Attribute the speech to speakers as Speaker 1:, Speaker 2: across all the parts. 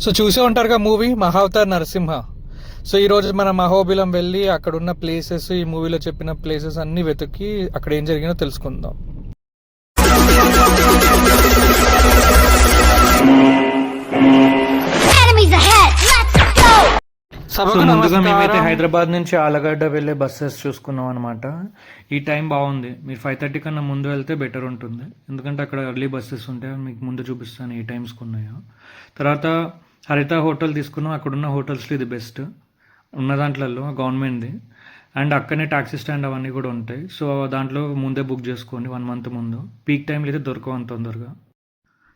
Speaker 1: So చూసే ఉంటారుగా movie Mahavatar Narasimha. So ఈరోజు మనం మహోబిలం వెళ్ళి అక్కడ ఉన్న ప్లేసెస్ ఈ మూవీలో చెప్పిన ప్లేసెస్ అన్ని వెతికి అక్కడ ఏం జరిగిందో తెలుసుకుందాం. ముందుగా మేమైతే. హైదరాబాద్ నుంచి ఆలగడ్డ వెళ్ళే బస్సెస్ చూసుకున్నాం అనమాట ఈ టైం బాగుంది. మీరు ఫైవ్ థర్టీ కన్నా ముందు వెళ్తే బెటర్ ఉంటుంది. ఎందుకంటే అక్కడ ఎర్లీ బస్సెస్ ఉంటాయి. మీకు ముందు చూపిస్తాను ఏ టైమ్స్కి ఉన్నాయో. తర్వాత హరిత హోటల్ తీసుకున్నాం. అక్కడ ఉన్న హోటల్స్లో ఇది బెస్ట్. ఉన్న దాంట్లలో గవర్నమెంట్ది. అండ్ అక్కడనే టాక్సీ స్టాండ్ అవన్నీ కూడా ఉంటాయి. సో దాంట్లో ముందే బుక్ చేసుకోండి వన్ మంత్ ముందు. పీక్ టైంలో అయితే దొరకవు అంత తొందరగా.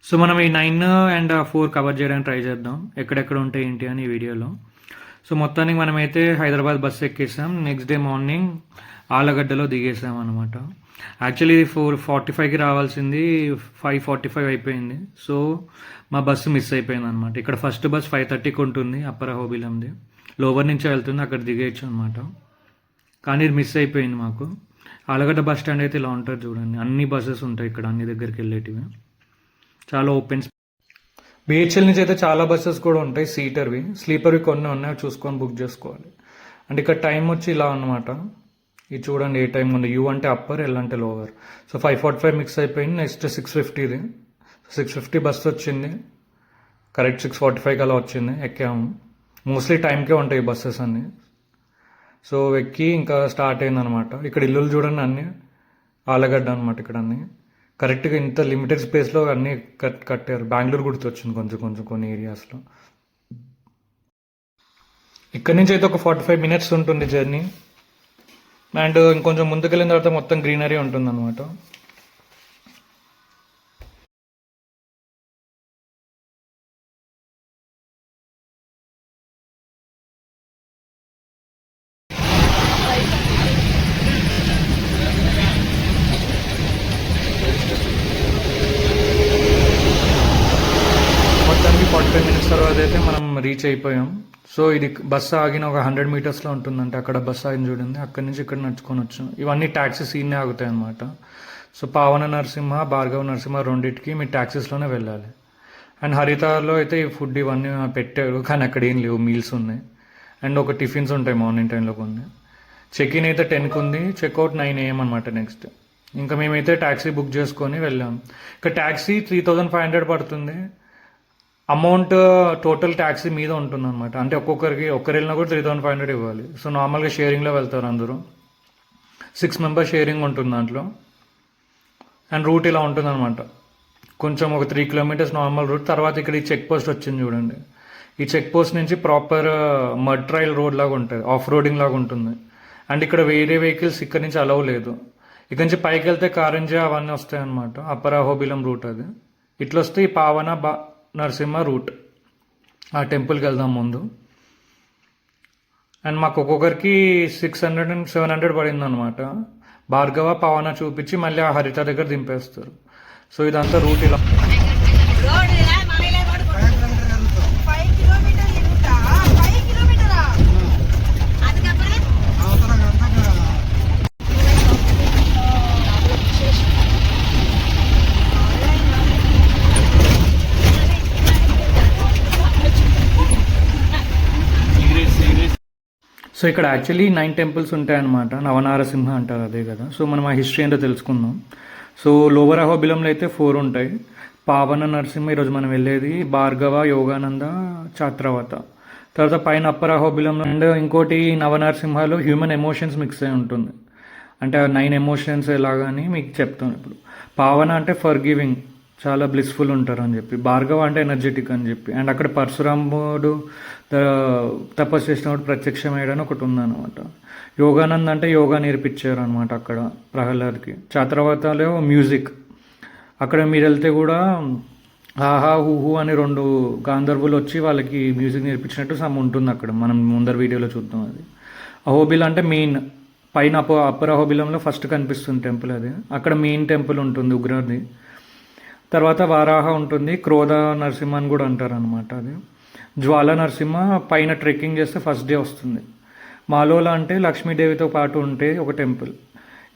Speaker 1: సో మనం ఈ నైన్ అండ్ ఫోర్ కవర్ చేయడానికి ట్రై చేద్దాం. ఎక్కడెక్కడ ఉంటాయి ఏంటి అని ఈ వీడియోలో. సో మొత్తానికి మనమైతే హైదరాబాద్ బస్సు ఎక్కేసాం. నెక్స్ట్ డే మార్నింగ్ ఆలగడ్డలో దిగేసాం అనమాట యాక్చువల్లీ ఫోర్ ఫార్టీ ఫైవ్కి రావాల్సింది ఫైవ్ ఫార్టీ ఫైవ్ అయిపోయింది. సో మా బస్సు మిస్ అయిపోయింది అనమాట ఇక్కడ ఫస్ట్ బస్ ఫైవ్ థర్టీకి ఉంటుంది అప్పర్ హోబిలంది లోవర్ నుంచి వెళ్తుంది అక్కడ దిగేయచ్చు అనమాట కానీ ఇది మిస్ అయిపోయింది మాకు. ఆలగడ్డ బస్ స్టాండ్ అయితే ఇలా ఉంటుంది చూడండి. అన్ని బస్సెస్ ఉంటాయి ఇక్కడ అన్ని దగ్గరికి వెళ్ళేటివి. చాలా ఓపెన్ బిహెచ్ఎల్ నుంచి అయితే చాలా బస్సెస్ కూడా ఉంటాయి సీటర్వి స్లీపర్వి కొన్ని ఉన్నాయి అవి చూసుకొని బుక్ చేసుకోవాలి. అంటే ఇక్కడ టైం వచ్చి ఇలా అన్నమాట. ఇది చూడండి ఏ టైం ఉంది? యూ అంటే అప్పర్ ఎల్ అంటే lower so five forty five mix అయిపోయింది నెక్స్ట్ సిక్స్ ఫిఫ్టీది సిక్స్ ఫిఫ్టీ బస్ వచ్చింది. కరెక్ట్ సిక్స్ ఫార్టీ ఫైవ్ అలా వచ్చింది. ఎక్కాము. మోస్ట్లీ టైంకే ఉంటాయి బస్సెస్ అన్ని. సో ఎక్కి ఇంకా స్టార్ట్ అయిందనమాట. ఇక్కడ ఇల్లులు చూడండి అన్ని. ఆలగడ్డ అనమాట ఇక్కడ అన్ని. కరెక్ట్గా ఇంత లిమిటెడ్ స్పేస్లో అన్నీ కట్ కట్టారు. బెంగళూరు గుర్తొచ్చింది కొంచెం కొంచెం కొన్ని ఏరియాస్లో ఇక్కడ నుంచి అయితే ఒక ఫార్టీ ఫైవ్ మినిట్స్ ఉంటుంది జర్నీ అండ్ ఇంకొంచెం ముందుకు వెళ్ళిన తర్వాత మొత్తం గ్రీనరీ ఉంటుంది అనమాట మొత్తానికి ఫార్టీ ఫైవ్ మినిట్స్ తర్వాత అయితే మనం రీచ్ అయిపోయాం. సో ఇది బస్సు ఆగిన ఒక హండ్రెడ్ మీటర్స్లో ఉంటుందంటే. అక్కడ బస్సు ఆగిన చూడండి. అక్కడి నుంచి ఇక్కడ నడుచుకొని వచ్చాం. ఇవన్నీ ట్యాక్సీస్ ఈయనే ఆగుతాయి అనమాట సో పావన నరసింహ భార్గవ నరసింహ రెండింటికి మీ ట్యాక్సీస్లోనే వెళ్ళాలి. అండ్ హరితాలో అయితే ఈ ఫుడ్ ఇవన్నీ పెట్టారు. కానీ అక్కడ ఏం లేవు. మీల్స్ ఉన్నాయి. అండ్ ఒక టిఫిన్స్ ఉంటాయి మార్నింగ్ టైంలో కొన్ని. చెక్ ఇన్ అయితే టెన్కి ఉంది. చెక్అవుట్ నైన్ ఏఎం అనమాట నెక్స్ట్. ఇంకా మేమైతే ట్యాక్సీ బుక్ చేసుకొని వెళ్ళాం. ఇక taxi three thousand five hundred పడుతుంది. అమౌంట్ టోటల్ ట్యాక్సీ మీద ఉంటుంది అనమాట అంటే ఒక్కొక్కరికి ఒక్కరు వెళ్ళినా కూడా త్రీ థౌసండ్ ఫైవ్ హండ్రెడ్ ఇవ్వాలి. సో నార్మల్గా షేరింగ్లో వెళ్తారు అందరూ. సిక్స్ మెంబర్స్ షేరింగ్ ఉంటుంది దాంట్లో. అండ్ రూట్ ఇలా ఉంటుంది అనమాట కొంచెం ఒక త్రీ కిలోమీటర్స్ నార్మల్ రూట్. తర్వాత ఇక్కడ ఈ చెక్ పోస్ట్ వచ్చింది చూడండి. ఈ చెక్ పోస్ట్ నుంచి proper uh, mud trail road లాగా ఉంటుంది. ఆఫ్ రోడింగ్ లాగా ఉంటుంది. అండ్ ఇక్కడ వేరే వెహికల్స్ ఇక్కడ నుంచి అలవ్ లేదు. ఇక్కడ నుంచి పైకి వెళ్తే కారంజా అవన్నీ వస్తాయి అనమాట అప్పర్ అహోబిలం రూట్ అది. ఇట్లా వస్తే ఈ పావన బా నరసింహ రూట్. ఆ టెంపుల్కి వెళ్దాం ముందు. అండ్ మాకు ఒక్కొక్కరికి six hundred and seven hundred పడింది అనమాట భార్గవ పవన చూపించి మళ్ళీ ఆ హరిత దగ్గర దింపేస్తారు. సో ఇదంతా రూట్ ఇలా సో ఇక్కడ యాక్చువల్లీ నైన్ టెంపుల్స్ ఉంటాయన్నమాట. నవనారసింహ అంటారు అదే కదా. సో మనం ఆ హిస్టరీ ఏంటో తెలుసుకుందాం. సో లోవర్ అహోబిలంలో అయితే ఫోర్ ఉంటాయి. పావన నరసింహ ఈరోజు మనం వెళ్ళేది భార్గవ యోగానంద చాత్రవత తర్వాత పైన అప్పర్ అహోబిలంలో అండ్ ఇంకోటి నవనరసింహలో హ్యూమన్ ఎమోషన్స్ మిక్స్ అయి ఉంటుంది. అంటే నైన్ ఎమోషన్స్ ఎలాగని మీకు చెప్తాను ఇప్పుడు. పావన అంటే ఫర్ గివింగ్ చాలా బ్లిస్ఫుల్ ఉంటారు అని చెప్పి. భార్గవ అంటే ఎనర్జెటిక్ అని చెప్పి. అండ్ అక్కడ పరశురాముడు తపస్సు చేసినప్పుడు ప్రత్యక్షమయ్యాడని ఒకటి ఉందన్నమాట. యోగానంద్ అంటే యోగా నేర్పించారు అనమాట అక్కడ ప్రహ్లాద్కి. చాత్రవతలో మ్యూజిక్ అక్కడ మీరు వెళ్తే కూడా ఆహా హూహు అని రెండు గాంధర్వులు వచ్చి వాళ్ళకి మ్యూజిక్ నేర్పించినట్టు సమ్ ఉంటుంది అక్కడ. మనం ముందర వీడియోలో చూద్దాం అది. అహోబిల్ అంటే మెయిన్ పైన అప్ప అప్పర్ అహోబిలంలో ఫస్ట్ కనిపిస్తుంది టెంపుల్ అది. అక్కడ మెయిన్ టెంపుల్ ఉంటుంది ఉగ్రది. తర్వాత వారాహ ఉంటుంది క్రోధ నరసింహ అని కూడా అంటారు అనమాట అది. జ్వాల నరసింహ పైన ట్రెక్కింగ్ చేస్తే ఫస్ట్ డే వస్తుంది. మాలోలా అంటే లక్ష్మీదేవితో పాటు ఉంటే ఒక టెంపుల్.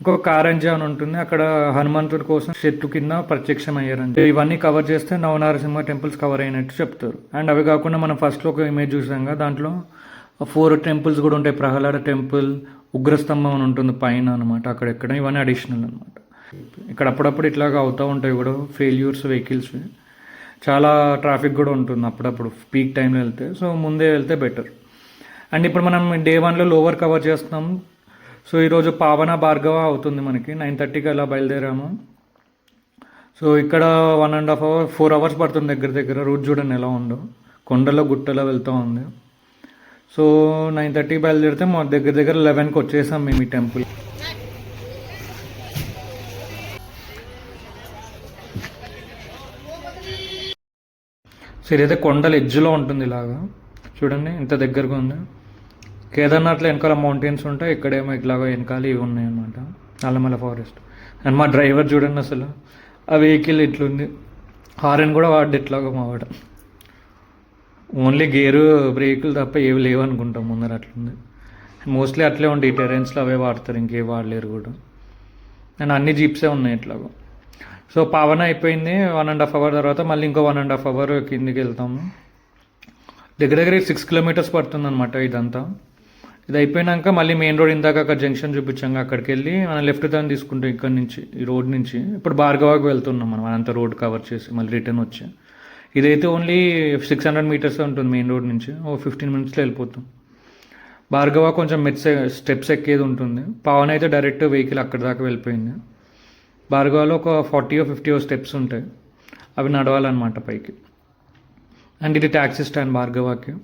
Speaker 1: ఇంకొక కారంజ అని ఉంటుంది అక్కడ హనుమంతుడి కోసం చెట్టు కింద ప్రత్యక్షం అయ్యారంటే ఇవన్నీ కవర్ చేస్తే నవనరసింహ టెంపుల్స్ కవర్ అయినట్టు చెప్తారు. అండ్ అవి కాకుండా మనం ఫస్ట్లో ఒక ఇమేజ్ చూసాం కదా దాంట్లో ఫోర్ టెంపుల్స్ కూడా ఉంటాయి. ప్రహ్లాద టెంపుల్ ఉగ్రస్తంభం అని ఉంటుంది పైన అనమాట అక్కడెక్కడ. ఇవన్నీ అడిషనల్ అనమాట ఇక్కడ అప్పుడప్పుడు ఇట్లాగా అవుతూ ఉంటాయి కూడా ఫెయిల్యూర్స్ వెహికల్స్ చాలా ట్రాఫిక్ కూడా ఉంటుంది అప్పుడప్పుడు పీక్ టైంలో వెళ్తే. సో ముందే వెళ్తే బెటర్ అండ్ ఇప్పుడు మనం డే వన్లో లోవర్ కవర్ చేస్తున్నాం. సో ఈరోజు పావన భార్గవ అవుతుంది మనకి. నైన్ థర్టీకి అలా బయలుదేరాము. సో ఇక్కడ one and half hour four hours పడుతుంది దగ్గర దగ్గర. రూట్ చూడండి ఎలా ఉందో. కొండలో గుట్టలో వెళ్తూ ఉంది. సో నైన్ థర్టీకి బయలుదేరితే మా దగ్గర దగ్గర లెవెన్కి వచ్చేసాం మేము ఈ టెంపుల్ సో ఇదైతే కొండల ఎడ్జ్లో ఉంటుంది ఇలాగా. చూడండి ఇంత దగ్గరగా ఉంది. కేదార్నాథ్లో వెనకాల మౌంటైన్స్ ఉంటాయి ఇక్కడేమో ఇట్లాగా వెనకాల ఇవి ఉన్నాయి అనమాట ఫారెస్ట్ అండ్ మా డ్రైవర్ చూడండి అసలు ఆ వెహికల్ ఇట్లుంది. హారన్ కూడా వాడు ఇట్లాగా మావాడు ఓన్లీ గేరు బ్రేకులు తప్ప ఏవి లేవు అనుకుంటాం ముందర అట్లుంది. మోస్ట్లీ అట్లే ఉంటాయి టెరెన్స్లో అవే వాడతారు ఇంకేం వాడలేరు కూడా. అండ్ అన్ని జీప్సే ఉన్నాయి ఇట్లాగో. సో పావన అయిపోయింది వన్ అండ్ హాఫ్ అవర్ తర్వాత మళ్ళీ ఇంకో వన్ అండ్ హాఫ్ అవర్ కిందికి వెళ్తాము దగ్గర దగ్గర సిక్స్ కిలోమీటర్స్ పడుతుంది అనమాట ఇదంతా. ఇది అయిపోయినాక మళ్ళీ మెయిన్ రోడ్ ఇందాక అక్కడ జంక్షన్ చూపించాం అక్కడికి వెళ్ళి మనం లెఫ్ట్ టర్న్ తీసుకుంటాం ఇక్కడ నుంచి ఈ రోడ్ నుంచి. ఇప్పుడు భార్గవాకి వెళ్తున్నాం మనం అంత రోడ్ కవర్ చేసి మళ్ళీ రిటర్న్ వచ్చి. ఇదైతే ఓన్లీ సిక్స్ హండ్రెడ్ మీటర్స్ ఉంటుంది మెయిన్ రోడ్ నుంచి ఓ ఫిఫ్టీన్ మినిట్స్లో వెళ్ళిపోతాం. భార్గవ కొంచెం మెట్స్ స్టెప్స్ ఎక్కేది ఉంటుంది. పవన్ అయితే డైరెక్ట్ వెహికల్ అక్కడి దాకా వెళ్ళిపోయింది. భార్గవలో ఒక ఫార్టీ ఫిఫ్టీ స్టెప్స్ ఉంటాయి. అవి నడవాలన్నమాట పైకి. అండ్ ఇది ట్యాక్సీ స్టాండ్ భార్గవాకి.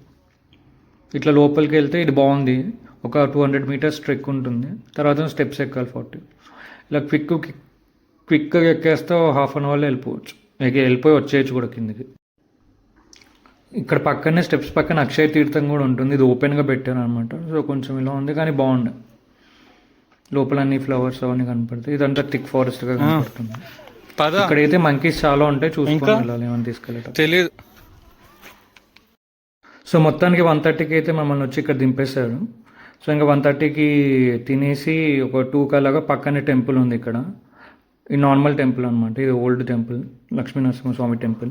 Speaker 1: ఇట్లా లోపలికి వెళ్తే ఇది బాగుంది. ఒక టూ హండ్రెడ్ మీటర్స్ ట్రెక్ ఉంటుంది. తర్వాత స్టెప్స్ ఎక్కాలి ఫార్టీ. ఇలా క్విక్ క్విక్గా ఎక్కేస్తే హాఫ్ అన్ అవర్లో వెళ్ళిపోవచ్చు. ఇక వెళ్ళిపోయి వచ్చేయచ్చు కూడా కిందికి. ఇక్కడ పక్కనే స్టెప్స్ పక్కన అక్షయ తీర్థం కూడా ఉంటుంది. ఇది ఓపెన్గా పెట్టారు అనమాట సో కొంచెం ఇలా ఉంది కానీ బాగుండే లోపల అన్ని ఫ్లవర్స్ అవన్నీ కనపడతాయి. ఇదంతా థిక్ ఫారెస్ట్గా కనపడుతుంది.
Speaker 2: పద.
Speaker 1: ఇక్కడైతే మంకీస్ చాలా ఉంటాయి. చూసుకొని? వెళ్ళాలి. ఏమైనా తీసుకెళ్ళటం
Speaker 2: తెలియదు
Speaker 1: సో మొత్తానికి వన్ థర్టీకి అయితే మమ్మల్ని వచ్చి ఇక్కడ దింపేశాడు సో ఇంకా వన్ థర్టీకి తినేసి ఒక టూ కలాగా పక్కనే టెంపుల్ ఉంది ఇక్కడ. ఈ నార్మల్ టెంపుల్ అనమాట ఇది old temple. Lakshminarasimhaswamy temple.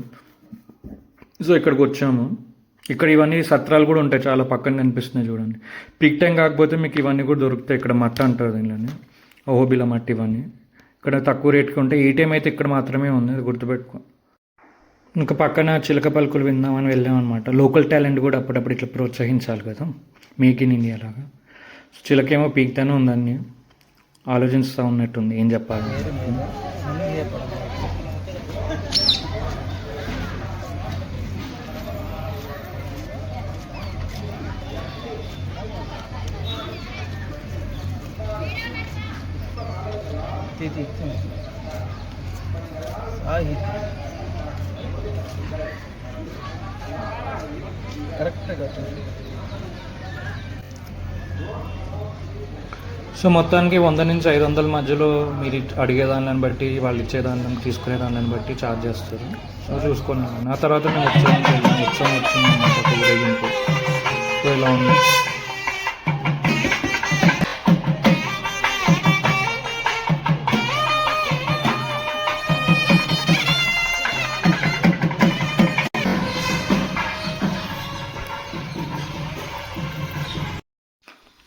Speaker 1: So ఇక్కడికి వచ్చాము. ఇక్కడ ఇవన్నీ సత్రాలు కూడా ఉంటాయి చాలా పక్కన కనిపిస్తున్నాయి చూడండి. పీక్ టైం కాకపోతే మీకు ఇవన్నీ కూడా దొరుకుతాయి ఇక్కడ మట్ట అంటారు దీనిలోని. ఓహోబిల మట్టి ఇవన్నీ. ఇక్కడ తక్కువ రేట్కి ఉంటాయి. ఈ టైం అయితే ఇక్కడ మాత్రమే ఉంది అది గుర్తుపెట్టుకో. ఇంకా పక్కన చిలక పలుకులు విందామని వెళ్ళామన్నమాట లోకల్ టాలెంట్ కూడా అప్పుడప్పుడు ఇట్లా ప్రోత్సహించాలి కదా. మేక్ ఇన్ ఇండియా లాగా. చిలకేమో పీక్తానే ఉందని ఆలోచిస్తూ ఉన్నట్టుంది ఏం చెప్పాలి? సో మొత్తానికి వంద నుంచి ఐదు వందల మధ్యలో మీరు అడిగే దానిని బట్టి వాళ్ళు ఇచ్చే దానిని తీసుకునే దానిని బట్టి ఛార్జ్ చేస్తారు. సో చూసుకున్నాను ఆ తర్వాత మేము ఉత్సవానికి వెళ్ళాము వచ్చింది ఊరేగింపు సో ఇలా ఉంది.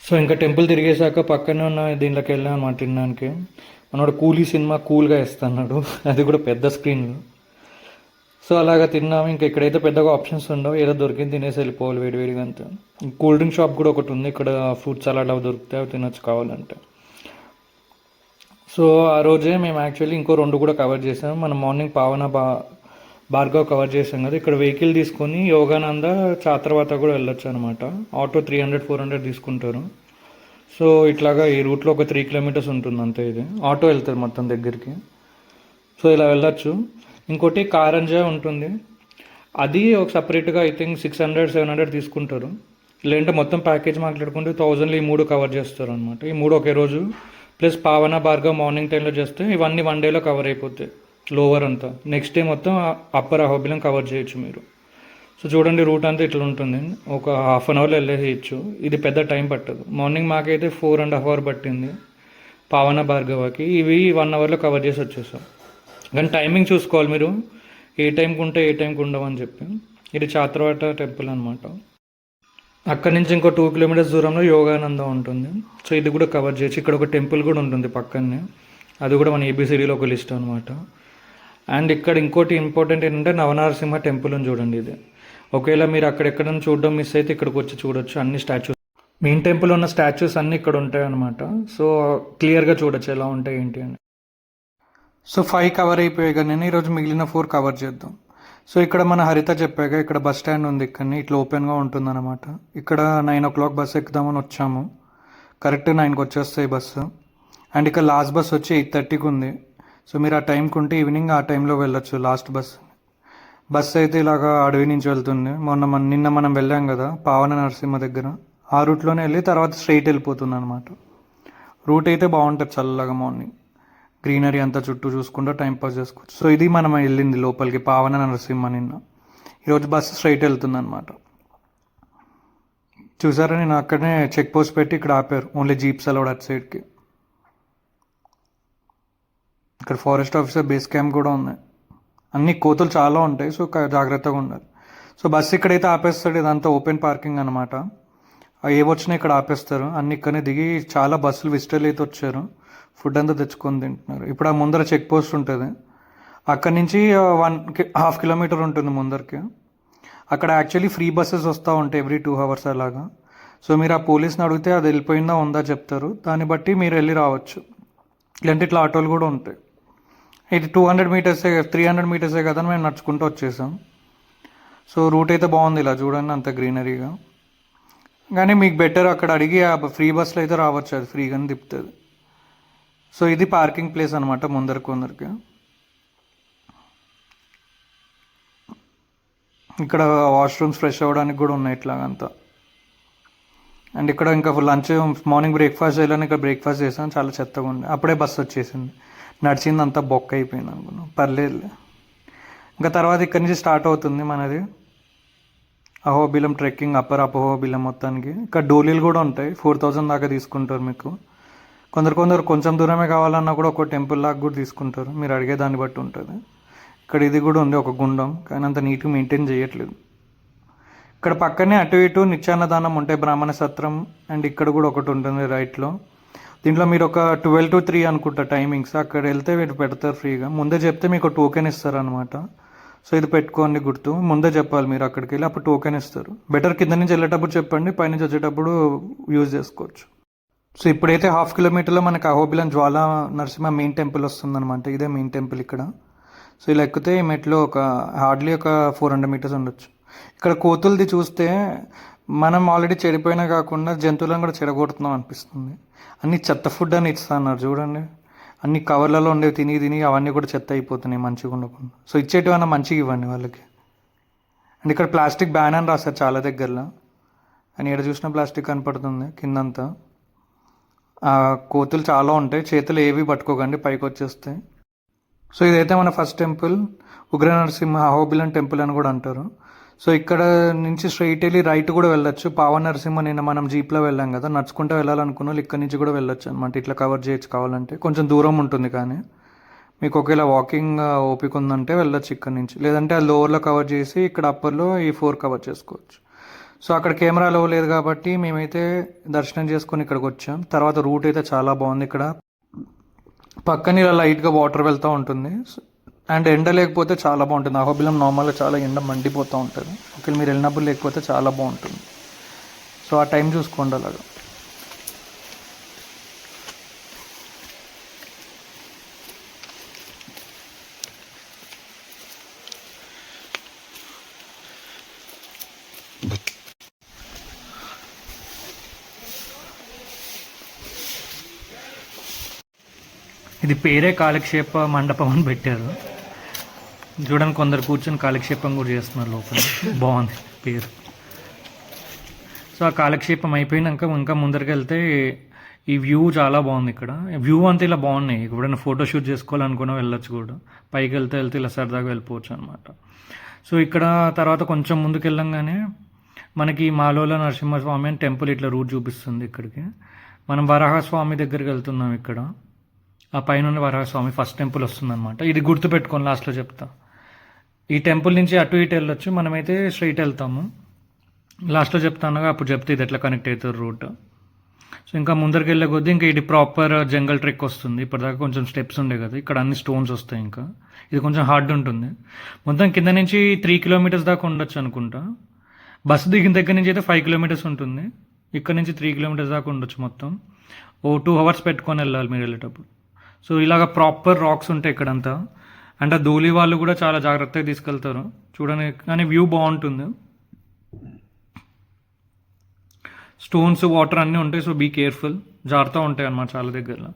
Speaker 1: సో ఇంకా టెంపుల్ తిరిగేశాక పక్కనే ఉన్న దీంట్లోకి వెళ్ళాం అనమాట తినడానికి. మనోడు కూలీ సినిమా కూల్గా ఇస్తున్నాడు అది కూడా పెద్ద స్క్రీన్లో సో అలాగా తిన్నాము ఇంకా ఇక్కడైతే పెద్దగా ఆప్షన్స్ ఉండవు. ఏదో దొరికింది తినేసి వెళ్ళిపోవాలి వేడివేడిగా అంతా. కూల్ డ్రింక్ షాప్ కూడా ఒకటి ఉంది. ఇక్కడ ఫ్రూట్ సలాడ్ అవి దొరుకుతాయి అవి తినొచ్చు కావాలంటే. సో ఆ రోజే మేము యాక్చువల్లీ ఇంకో రెండు కూడా కవర్ చేసాం. మనం మార్నింగ్ పావన బా భార్గవ్ కవర్ చేసాం కదా. ఇక్కడ వెహికల్ తీసుకొని యోగానంద చాత్రవాత కూడా వెళ్ళొచ్చు అనమాట auto three hundred four hundred తీసుకుంటారు. సో ఇట్లాగా ఈ రూట్లో ఒక త్రీ కిలోమీటర్స్ ఉంటుంది అంతే ఇది. ఆటో వెళ్తుంది మొత్తం దగ్గరికి. సో ఇలా వెళ్ళచ్చు. ఇంకోటి కారంజా ఉంటుంది. అది ఒక సపరేట్గా I think six hundred seven hundred తీసుకుంటారు. లేదంటే మొత్తం ప్యాకేజ్ మాట్లాడుకుంటే థౌజండ్లో ఈ మూడు కవర్ చేస్తారు అనమాట ఈ మూడు ఒకే రోజు. ప్లస్ పావన భార్గవ్ మార్నింగ్ టైంలో చేస్తే ఇవన్నీ వన్ డేలో కవర్ అయిపోతాయి. లోవర్ అంతా. నెక్స్ట్ డే మొత్తం అప్పర్ అహోబిలం కవర్ చేయొచ్చు మీరు. సో చూడండి రూట్ అంతా ఇట్లా ఉంటుంది. ఒక హాఫ్ అన్ అవర్లో వెళ్ళేయచ్చు ఇది పెద్ద టైం పట్టదు. మార్నింగ్ మాకైతే ఫోర్ అండ్ హాఫ్ అవర్ పట్టింది. పావన భార్గవకి. ఇవి వన్ అవర్లో కవర్ చేసి వచ్చేసాం. కానీ టైమింగ్ చూసుకోవాలి మీరు. ఏ టైంకి ఉంటే ఏ టైంకి ఉండవని చెప్పి. ఇది చాత్రవాట టెంపుల్ అనమాట అక్కడి నుంచి ఇంకో టూ కిలోమీటర్స్ దూరంలో యోగానంద ఉంటుంది. సో ఇది కూడా కవర్ చేసి ఇక్కడ ఒక టెంపుల్ కూడా ఉంటుంది పక్కనే. అది కూడా మన ఏబిసిడీలో ఒక లిస్ట్ అనమాట అండ్ ఇక్కడ ఇంకోటి ఇంపార్టెంట్ ఏంటంటే నవనరసింహ టెంపుల్ అని చూడండి ఇది. ఒకవేళ మీరు అక్కడెక్కడైనా చూడడం మిస్ అయితే ఇక్కడికి వచ్చి చూడొచ్చు అన్ని స్టాచ్యూస్ మెయిన్ టెంపుల్ ఉన్న స్టాచ్యూస్ అన్నీ ఇక్కడ ఉంటాయి అనమాట సో క్లియర్గా చూడొచ్చు ఎలా ఉంటాయి ఏంటి అని. సో ఫైవ్ కవర్ అయిపోయాయి కానీ ఈరోజు మిగిలిన ఫోర్ కవర్ చేద్దాం. సో ఇక్కడ మన హరిత చెప్పాక ఇక్కడ బస్ స్టాండ్ ఉంది ఇక్కడ ఇట్లా ఓపెన్గా ఉంటుందన్నమాట. ఇక్కడ నైన్ ఓ క్లాక్ బస్ ఎక్కుదామని వచ్చాము. కరెక్ట్ నైన్కి వచ్చేస్తాయి బస్సు అండ్ ఇక్కడ లాస్ట్ బస్ వచ్చి ఎయిట్ థర్టీకి ఉంది. సో మీరు ఆ టైంకి ఉంటే ఈవినింగ్ ఆ టైంలో వెళ్ళొచ్చు లాస్ట్ బస్ బస్ అయితే ఇలాగా అడవి నుంచి వెళ్తుంది మొన్న మన నిన్న మనం వెళ్ళాం కదా పావన నరసింహ దగ్గర. ఆ రూట్లోనే వెళ్ళి తర్వాత స్ట్రైట్ వెళ్ళిపోతుంది అనమాట రూట్ అయితే బాగుంటుంది చల్లగా మార్నింగ్. గ్రీనరీ అంతా చుట్టూ చూసుకుంటూ టైం పాస్ చేసుకోవచ్చు. సో ఇది మనం వెళ్ళింది లోపలికి పావన నరసింహ నిన్న. ఈరోజు బస్సు స్ట్రైట్ వెళ్తుంది అనమాట చూసారా నేను అక్కడనే చెక్ పోస్ట్ పెట్టి ఇక్కడ ఆపారు. ఓన్లీ జీప్స్ అలౌడ్ అటు సైడ్కి. ఇక్కడ ఫారెస్ట్ ఆఫీసర్ బేస్ క్యాంప్ కూడా ఉన్నాయి అన్ని కోతులు చాలా ఉంటాయి సో జాగ్రత్తగా ఉండాలి. సో బస్సు ఇక్కడైతే ఆపేస్తాడు ఇదంతా ఓపెన్ పార్కింగ్ అనమాట ఏ వచ్చినా ఇక్కడ ఆపేస్తారు. అన్ని ఇక్కడనే దిగి చాలా బస్సులు విజిటర్లు అయితే వచ్చారు. ఫుడ్ అంతా తెచ్చుకొని తింటున్నారు. ఇప్పుడు ఆ ముందర చెక్ పోస్ట్ ఉంటుంది. అక్కడి నుంచి వన్ హాఫ్ కిలోమీటర్ ఉంటుంది ముందరికి. అక్కడ యాక్చువల్లీ ఫ్రీ బస్సెస్ వస్తూ ఉంటాయి ఎవ్రీ టూ అవర్స్ అలాగా. సో మీరు ఆ పోలీస్ని అడిగితే అది వెళ్ళిపోయిందా ఉందా చెప్తారు. దాన్ని బట్టి మీరు వెళ్ళి రావచ్చు. ఇలాంటి ఇట్లా ఆటోలు కూడా ఉంటాయి. ఇది టూ హండ్రెడ్ మీటర్సే త్రీ హండ్రెడ్ మీటర్సే కదా మేము నడుచుకుంటూ వచ్చేసాం. సో రూట్ అయితే బాగుంది ఇలా చూడండి అంత గ్రీనరీగా కానీ మీకు బెటర్ అక్కడ అడిగి ఆ ఫ్రీ బస్సులో అయితే రావచ్చు అది ఫ్రీగానే తిప్పుతుంది. సో ఇది పార్కింగ్ ప్లేస్ అనమాట ముందరికి కొందరికి. ఇక్కడ వాష్రూమ్స్ ఫ్రెష్ అవ్వడానికి కూడా ఉన్నాయి ఇట్లాగంతా. అండ్ ఇక్కడ ఇంకా లంచ్ మార్నింగ్ బ్రేక్ఫాస్ట్ చేయాలని ఇక్కడ బ్రేక్ఫాస్ట్ చేసాం చాలా చెత్తగా ఉంది. అప్పుడే బస్సు వచ్చేసింది. నడిచిందంతా బొక్క అయిపోయింది అనుకున్నాం. పర్లేదులే. ఇంకా తర్వాత ఇక్కడి నుంచి స్టార్ట్ అవుతుంది మనది. అహోబిలం ట్రెక్కింగ్ అప్పర్ అపహోబిలం మొత్తానికి. ఇక్కడ డోలీలు కూడా ఉంటాయి. ఫోర్ థౌజండ్ దాకా తీసుకుంటారు మీకు. కొందరు కొందరు కొంచెం దూరమే కావాలన్నా కూడా ఒక టెంపుల్ లాగా కూడా తీసుకుంటారు. మీరు అడిగే దాన్ని బట్టి ఉంటుంది. ఇక్కడ ఇది కూడా ఉంది ఒక గుండం. కానీ అంత నీట్గా మెయింటైన్ చేయట్లేదు. ఇక్కడ పక్కనే అటు ఇటు నిత్యాన్నదానం ఉంటాయి. బ్రాహ్మణ సత్రం అండ్ ఇక్కడ కూడా ఒకటి ఉంటుంది రైట్లో. దీంట్లో మీరు ఒక ట్వెల్వ్ టు త్రీ అనుకుంటా టైమింగ్స్ అక్కడ వెళ్తే మీరు పెడతారు ఫ్రీగా. ముందే చెప్తే మీకు టోకెన్ ఇస్తారు అనమాట సో ఇది పెట్టుకోండి గుర్తు. ముందే చెప్పాలి మీరు అక్కడికి వెళ్ళి అప్పుడు టోకెన్ ఇస్తారు. బెటర్ కింద నుంచి వెళ్ళేటప్పుడు చెప్పండి పైనుంచి వచ్చేటప్పుడు యూజ్ చేసుకోవచ్చు. సో ఇప్పుడైతే హాఫ్ కిలోమీటర్లో మనకి అహోబిలం జ్వాలా నరసింహ మెయిన్ టెంపుల్ వస్తుందన్నమాట. ఇదే మెయిన్ టెంపుల్ ఇక్కడ. సో ఇలా ఎక్కితే ఈ మెట్లో ఒక హార్డ్లీ ఒక ఫోర్ హండ్రెడ్ మీటర్స్ ఉండొచ్చు. ఇక్కడ కోతులది చూస్తే మనం ఆల్రెడీ చెడిపోయినా కాకుండా జంతువులను కూడా చెడగొడుతున్నాం అనిపిస్తుంది. అన్ని చెత్త ఫుడ్ అని ఇస్తున్నారు చూడండి. అన్ని కవర్లలో ఉండేవి తిని తిని అవన్నీ కూడా చెత్త అయిపోతున్నాయి మంచిగా ఉండకుండా. సో ఇచ్చేటివన్నా మంచిగా ఇవ్వండి వాళ్ళకి. అండ్ ఇక్కడ ప్లాస్టిక్ బ్యాన్ అని రాస్తారు చాలా దగ్గరలో. అని ఎక్కడ చూసినా ప్లాస్టిక్ కనపడుతుంది కిందంతా. ఆ కోతులు చాలా ఉంటాయి. చేతులు ఏవి పట్టుకోకండి పైకి వచ్చేస్తాయి. సో ఇదైతే మన ఫస్ట్ టెంపుల్ ఉగ్ర నరసింహ అహోబిలన్ టెంపుల్ అని కూడా అంటారు. సో ఇక్కడ నుంచి స్ట్రైట్ వెళ్ళి రైట్ కూడా వెళ్ళొచ్చు. పావ నరసింహ నిన్న మనం జీప్లో వెళ్ళాం కదా నడుచుకుంటూ వెళ్ళాలనుకున్న వాళ్ళు ఇక్కడ నుంచి కూడా వెళ్ళొచ్చు అనమాట ఇట్లా కవర్ చేయొచ్చు కావాలంటే. కొంచెం దూరం ఉంటుంది కానీ. మీకు ఒకవేళ వాకింగ్ ఓపిక ఉందంటే వెళ్ళొచ్చు ఇక్కడ నుంచి. లేదంటే ఆ లోవర్లో కవర్ చేసి ఇక్కడ అప్పర్లో ఈ ఫోర్ కవర్ చేసుకోవచ్చు. సో అక్కడ కెమెరా లో లేదు కాబట్టి మేమైతే దర్శనం చేసుకొని ఇక్కడికి వచ్చాం. తర్వాత రూట్ అయితే చాలా బాగుంది ఇక్కడ. పక్కన ఇలా లైట్గా వాటర్ వెళ్తూ ఉంటుంది. అండ్ ఎండ లేకపోతే చాలా బాగుంటుంది. అహోబిలం నార్మల్గా చాలా ఎండ మండిపోతూ ఉంటుంది. ఒకవేళ మీరు వెళ్ళినప్పుడు లేకపోతే చాలా బాగుంటుంది. సో ఆ టైం చూసుకోండి అలాగా. ఇది పేరే కాలక్షేప మండపం అని పెట్టారు. చూడండి కొందరు కూర్చొని కాలక్షేపం కూడా చేస్తున్నారు లోపల. బాగుంది పేరు. సో ఆ కాలక్షేపం అయిపోయినాక ఇంకా ముందరికి వెళ్తే ఈ వ్యూ చాలా బాగుంది ఇక్కడ. వ్యూ అంతా ఇలా బాగున్నాయి. ఎప్పుడైనా ఫోటో షూట్ చేసుకోవాలనుకున్నా వెళ్ళొచ్చు కూడా. పైకి వెళ్తే వెళ్తే ఇలా సరదాగా వెళ్ళిపోవచ్చు అనమాట సో ఇక్కడ తర్వాత కొంచెం ముందుకు వెళ్ళంగానే మనకి మాలోల నరసింహస్వామి అని టెంపుల్ ఇట్లా రూట్ చూపిస్తుంది ఇక్కడికి. మనం వరాహస్వామి దగ్గరికి వెళ్తున్నాం ఇక్కడ. ఆ పైన వరాహస్వామి ఫస్ట్ టెంపుల్ వస్తుందన్నమాట. ఇది గుర్తుపెట్టుకొని లాస్ట్లో చెప్తా. ఈ టెంపుల్ నుంచి అటు ఇటు వెళ్ళొచ్చు. మనమైతే స్ట్రైట్ వెళ్తాము. లాస్ట్లో చెప్తాను అప్పుడు చెప్తే ఇది ఎట్లా కనెక్ట్ అవుతుంది రూట్. సో ఇంకా ముందరికి వెళ్ళే కొద్దీ ఇంకా ఇది ప్రాపర్ జంగల్ ట్రెక్ వస్తుంది. ఇప్పటిదాకా కొంచెం స్టెప్స్ ఉండే కదా ఇక్కడ అన్ని స్టోన్స్ వస్తాయి ఇంకా. ఇది కొంచెం హార్డ్ ఉంటుంది. మొత్తం కింద నుంచి త్రీ కిలోమీటర్స్ దాకా ఉండొచ్చు అనుకుంటా. బస్సు దిగిన దగ్గర నుంచి అయితే ఫైవ్ కిలోమీటర్స్ ఉంటుంది. ఇక్కడ నుంచి త్రీ కిలోమీటర్స్ దాకా ఉండొచ్చు మొత్తం. ఓ టూ అవర్స్ పెట్టుకొని వెళ్ళాలి మీరు వెళ్ళేటప్పుడు. సో ఇలాగ ప్రాపర్ రాక్స్ ఉంటాయి ఇక్కడంతా. అంటే ధూళి వాళ్ళు కూడా చాలా జాగ్రత్తగా తీసుకెళ్తారు. చూడని కానీ వ్యూ బాగుంటుంది. స్టోన్స్ వాటర్ అన్నీ ఉంటాయి సో బీ కేర్ఫుల్. జాగ్రత్త ఉంటాయి అన్నమాట చాలా దగ్గరలో.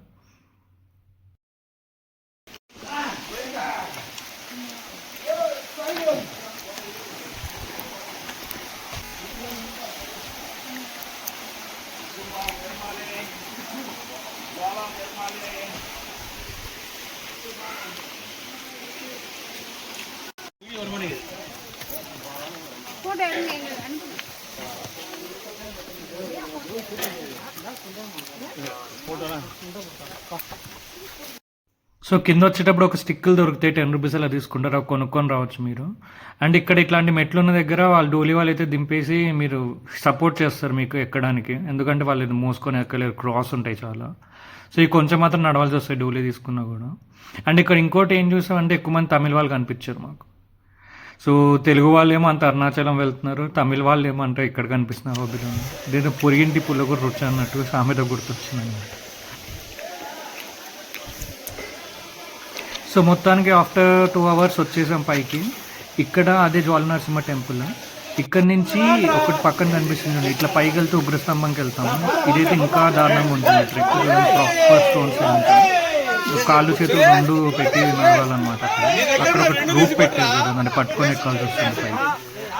Speaker 1: సో కింద వచ్చేటప్పుడు ఒక స్టిక్కులు దొరికితే టెన్ రూపీస్ అలా తీసుకుంటారు అవి కొనుక్కొని రావచ్చు మీరు. అండ్ ఇక్కడ ఇట్లాంటి మెట్లు ఉన్న దగ్గర వాళ్ళు డోలీ వాళ్ళు అయితే దింపేసి మీరు సపోర్ట్ చేస్తారు మీకు ఎక్కడానికి. ఎందుకంటే వాళ్ళు ఇది మోసుకొని ఎక్కలేరు క్రాస్ ఉంటాయి చాలా. సో ఇవి కొంచెం మాత్రం నడవాల్సి వస్తాయి డోలీ తీసుకున్నా కూడా. అండ్ ఇక్కడ ఇంకోటి ఏం చూసామంటే ఎక్కువ మంది తమిళ వాళ్ళు కనిపించారు మాకు. సో తెలుగు వాళ్ళు ఏమో అంత అరుణాచలం వెళ్తున్నారు తమిళ వాళ్ళు ఏమంటారు ఇక్కడ కనిపిస్తున్నారు అభిరామ్ ఇదేదో పొరిగింటి పుల్లగురు రుచి అన్నట్టు సామెత గుర్తొచ్చింది అనమాట సో మొత్తానికి ఆఫ్టర్ టూ అవర్స్ వచ్చేసాం పైకి. ఇక్కడ అదే జ్వాల నరసింహ టెంపుల్. ఇక్కడ నుంచి ఒకటి పక్కన కనిపిస్తుంది ఇట్లా పైకి వెళ్తే ఉగ్రస్తంభంకి వెళ్తాము. ఇదైతే ఇంకా దారుణంగా ఉంటుంది. ట్రెక్ ప్రాపర్ స్టోన్స్ ఉంటాయి కాళ్ళు చేతులు రెండు పెట్టి నడవాలన్నమాట అక్కడ. అక్కడ ఒక రూప్ పెట్టారు కదా దాన్ని పట్టుకొని ఎక్కాల్సి వస్తుంది పైకి.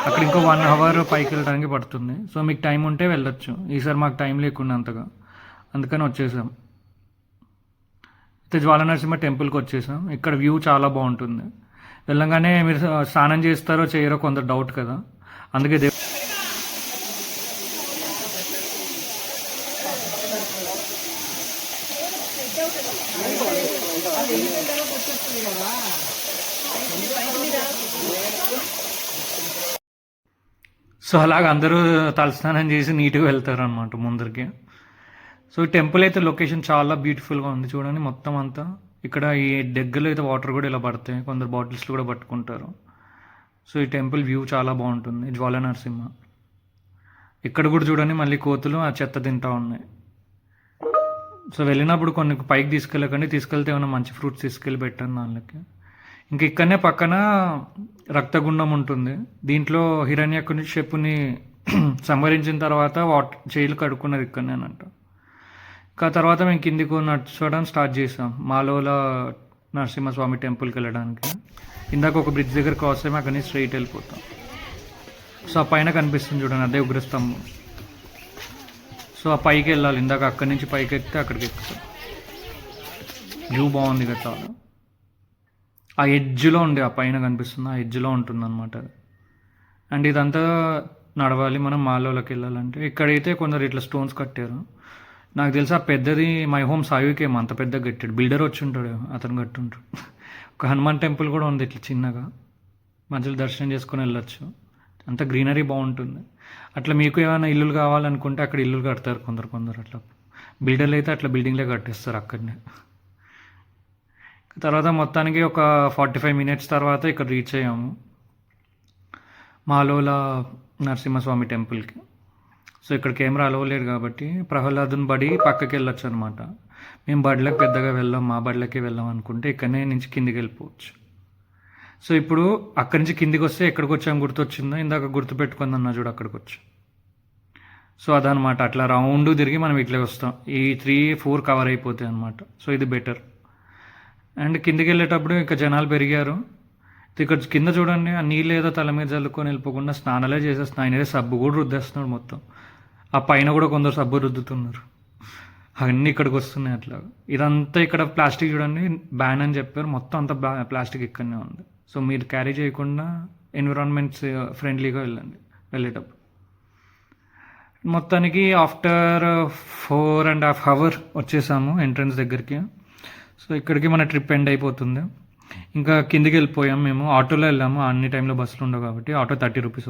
Speaker 1: అక్కడ ఇంకో వన్ అవర్ పైకి వెళ్ళడానికి పడుతుంది. సో మీకు టైం ఉంటే వెళ్ళొచ్చు. ఈసారి మాకు టైం లేకుండా అంతగా. అందుకని వచ్చేసాం. అయితే జ్వాల నరసింహ టెంపుల్కి వచ్చేసాం. ఇక్కడ వ్యూ చాలా బాగుంటుంది. వెళ్ళంగానే మీరు స్నానం చేస్తారో చేయరో కొంత డౌట్ కదా. అందుకే సో అలాగ అందరూ తలస్నానం చేసి నీట్గా వెళ్తారు అనమాట ముందరికి. సో ఈ టెంపుల్ అయితే లొకేషన్ చాలా బ్యూటిఫుల్గా ఉంది చూడండి మొత్తం అంతా. ఇక్కడ ఈ దగ్గరలో అయితే వాటర్ కూడా ఇలా పడతాయి. కొందరు బాటిల్స్లో కూడా పట్టుకుంటారు. సో ఈ టెంపుల్ వ్యూ చాలా బాగుంటుంది. జ్వాల నరసింహ. ఇక్కడ కూడా చూడండి మళ్ళీ కోతులు ఆ చెత్త తింటా ఉన్నాయి. సో వెళ్ళినప్పుడు కొన్ని పైకి తీసుకెళ్ళకండి. తీసుకెళ్తే ఏమైనా మంచి ఫ్రూట్స్ తీసుకెళ్ళి పెట్టాను దానికి ఇంక ఇక్కడనే పక్కన రక్తగుండం ఉంటుంది. దీంట్లో హిరణ్యకుని చెప్పుని సంహరించిన తర్వాత వాట్ చేయిలు కడుక్కున్నది ఇక్కడనేనంట. ఇంకా తర్వాత మేము కిందికి నడచడం స్టార్ట్ చేసాం. మాలోల నరసింహస్వామి టెంపుల్కి వెళ్ళడానికి. ఇందాక ఒక బ్రిడ్జ్ దగ్గర క్రాస్ అయ్యి అక్కడి నుంచి స్ట్రైట్ వెళ్ళిపోతాం. సో ఆ పైన కనిపిస్తుంది చూడండి అదే ఉగ్రస్తంభం. సో ఆ పైకి వెళ్ళాలి. ఇందాక అక్కడి నుంచి పైకి ఎక్కితే అక్కడికి ఎక్కుతాం. వ్యూ బాగుంది కదా చాలా. ఆ ఎడ్జ్లో ఉండే ఆ పైన కనిపిస్తుంది ఆ ఎడ్జ్లో ఉంటుంది అనమాట అండ్ ఇదంతా నడవాలి మనం మాలోకి వెళ్ళాలంటే. ఇక్కడైతే కొందరు ఇట్లా స్టోన్స్ కట్టారు నాకు తెలిసి ఆ పెద్దది మై హోమ్ సాయుకేమో అంత పెద్ద కట్టాడు బిల్డర్ వచ్చి ఉంటాడు అతను కట్టుంటాడు. ఒక హనుమాన్ టెంపుల్ కూడా ఉంది ఇట్లా చిన్నగా. మధ్యలో దర్శనం చేసుకొని వెళ్ళొచ్చు. అంత గ్రీనరీ బాగుంటుంది. అట్లా మీకు ఏమైనా ఇల్లులు కావాలనుకుంటే అక్కడ ఇల్లులు కడతారు కొందరు కొందరు అట్లా. బిల్డర్లు అయితే అట్లా బిల్డింగ్లే కట్టేస్తారు అక్కడనే. తర్వాత మొత్తానికి ఒక ఫార్టీ ఫైవ్ మినిట్స్ తర్వాత ఇక్కడ రీచ్ అయ్యాము. మాలోల నరసింహస్వామి టెంపుల్కి. సో ఇక్కడ కెమెరా అలవలేరు కాబట్టి ప్రహ్లాదుని బడి పక్కకి వెళ్ళొచ్చు అనమాట మేము బడిలోకి పెద్దగా వెళ్ళాం మా బడిలోకి వెళ్ళాం అనుకుంటే ఇక్కడనే నుంచి కిందికి వెళ్ళిపోవచ్చు. సో ఇప్పుడు అక్కడి నుంచి కిందికి వస్తే ఎక్కడికి వచ్చాము గుర్తొచ్చిందో? ఇందాక గుర్తు పెట్టుకుంది అన్న చూడు అక్కడికి వచ్చి. సో అదనమాట అట్లా రౌండ్ తిరిగి మనం ఇట్లే వస్తాం. ఈ త్రీ ఫోర్ కవర్ అయిపోతాయి అనమాట సో ఇది బెటర్ అండ్ కిందికి వెళ్ళేటప్పుడు ఇంకా జనాలు పెరిగారు. ఇక్కడ కింద చూడండి ఆ నీళ్ళు ఏదో తల మీద చల్లుకొని వెళ్ళిపోకుండా స్నానాలే చేసేస్తున్నా. ఆయన ఏదో సబ్బు కూడా రుద్దేస్తున్నాడు మొత్తం. ఆ పైన కూడా కొందరు సబ్బు రుద్దుతున్నారు. అవన్నీ ఇక్కడికి వస్తున్నాయి అట్లా. ఇదంతా ఇక్కడ ప్లాస్టిక్ చూడండి బ్యాన్ అని చెప్పారు. మొత్తం అంతా ప్లాస్టిక్ ఇక్కడనే ఉంది. సో మీరు క్యారీ చేయకుండా ఎన్విరాన్మెంట్స్ ఫ్రెండ్లీగా వెళ్ళండి వెళ్ళేటప్పుడు. మొత్తానికి after four and half hour వచ్చేసాము ఎంట్రన్స్ దగ్గరికి. సో ఇక్కడికి మన ట్రిప్ ఎండ్ అయిపోతుంది. ఇంకా కిందికి వెళ్ళిపోయాం మేము. ఆటోలో వెళ్ళాము. అన్ని టైంలో బస్సులు ఉండవు కాబట్టి ఆటో థర్టీ రూపీస్